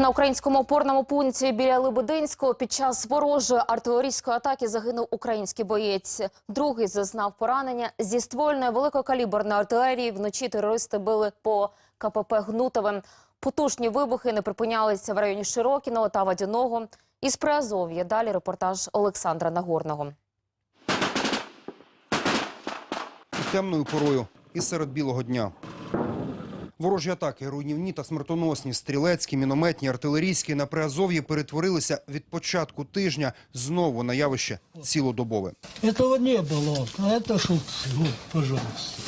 На українському опорному пункті біля Лебединського під час ворожої артилерійської атаки загинув український боєць. Другий зазнав поранення зі ствольної великокаліберної артилерії. Вночі терористи били по КПП Гнутове. Потужні вибухи не припинялися в районі Широкіного та Водяного. Із Приазов'я далі репортаж Олександра Нагорного. темною порою і серед білого дня. Ворожі атаки, руйнівні та смертоносні, стрілецькі, мінометні, артилерійські на Приазов'ї перетворилися від початку тижня знову на явище цілодобове. Этого не было. А это что, ну, пожалуйста.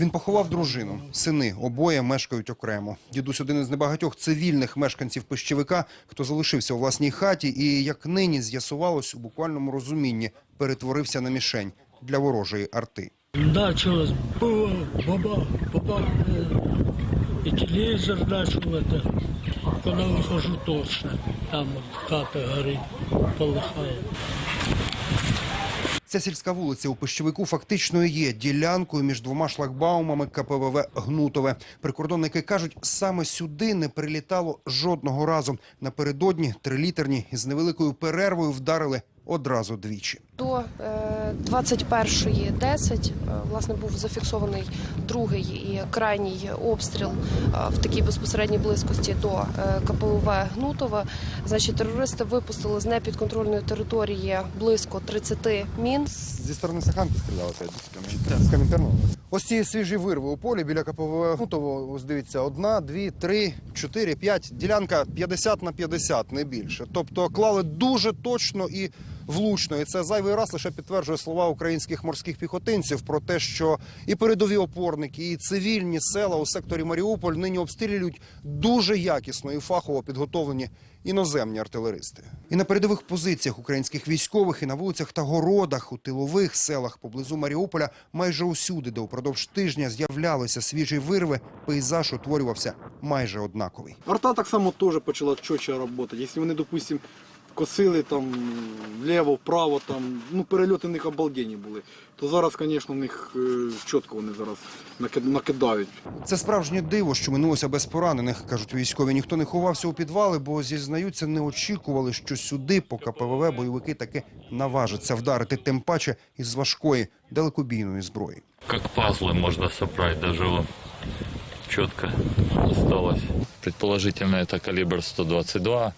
Він поховав дружину, сини обоє мешкають окремо. Дідусь один із небагатьох цивільних мешканців пищевика, хто залишився у власній хаті, і як нині з'ясувалось у буквальному розумінні, перетворився на мішень для ворожої арти. Да, что было, баба, баба. э, И телевизор начал это. Когда выхожу точно, там вот хата горит, полыхает. Ця сільська вулиця у Пищевику фактично і є ділянкою між двома шлагбаумами КПВВ Гнутове. Прикордонники кажуть, саме сюди не прилітало жодного разу. Напередодні трилітерні із невеликою перервою вдарили одразу двічі. До е, 21.10 е, власне був зафіксований другий і крайній обстріл е, в такій безпосередній близькості до е, КПУВ Гнутова. Значить, терористи випустили з непідконтрольної території близько 30 мін. Зі сторони Саханки стріляли з Комінтерного. Ось ці свіжі вирви у полі біля КПВ Гнутово. Ось дивіться, одна, дві, три, чотири, п'ять. Ділянка 50 на 50, не більше. Тобто клали дуже точно і влучно. І це зайвий раз лише підтверджує слова українських морських піхотинців про те, що і передові опорники, і цивільні села у секторі Маріуполь нині обстрілюють дуже якісно і фахово підготовлені іноземні артилеристи. І на передових позиціях українських військових, і на вулицях та городах, у тилових селах поблизу Маріуполя, майже усюди, де упродовж тижня з'являлися свіжі вирви, пейзаж утворювався майже однаковий. Арта так само теж почала чотче працювати. Якщо вони, допустим, косили там вліво, вправо, там, ну перельоти в них обалденні були, то зараз, звісно, в них е, чітко вони зараз наки- накидають. Це справжнє диво, що минулося без поранених, кажуть військові. Ніхто не ховався у підвали, бо зізнаються, не очікували, що сюди по КПВВ бойовики таки наважаться вдарити, тим паче із важкої далекобійної зброї. Как пазлы можно собрать, даже вот четко осталось. Предположительно, это калибр 122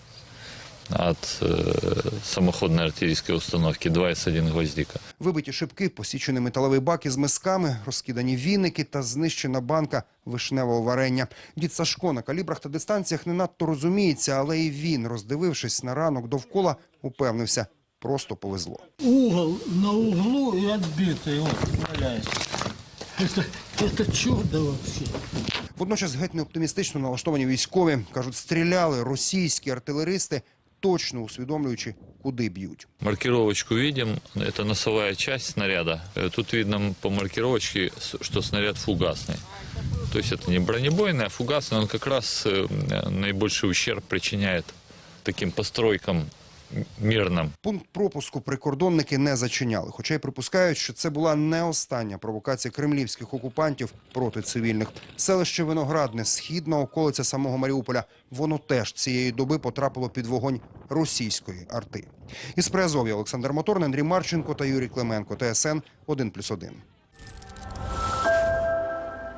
от э, самоходной артиллерийской установки 2,1 гвоздика. Вибиті шибки, посічений металевий бак із мисками, розкидані віники та знищена банка вишневого варення. Дід Сашко на калібрах та дистанціях не надто розуміється, але і він, роздивившись на ранок довкола, упевнився – просто повезло. Угол на углу и отбитый, вот, валяется. Это, это чудо вообще. Водночас геть неоптимістично налаштовані військові кажуть, стріляли російські артилеристи, точно усвідомлюючи, куди б'ють. Маркировочку видим, это носовая часть снаряда. Э, Тут видно по маркировочке, с- что снаряд фугасный. То есть это не бронебойный, а фугасный. Он как раз э, наибольший ущерб причиняет таким постройкам м- мирным. Пункт пропуску прикордонники не зачиняли, хоча й припускають, що це була не остання провокація кремлівських окупантів проти цивільних. Селище Виноградне, східна околиця самого Маріуполя. Воно теж цієї доби потрапило під вогонь російської арти. Із Приазов'я Олександр Моторний, Андрій Марченко та Юрій Клименко. ТСН 1+,1.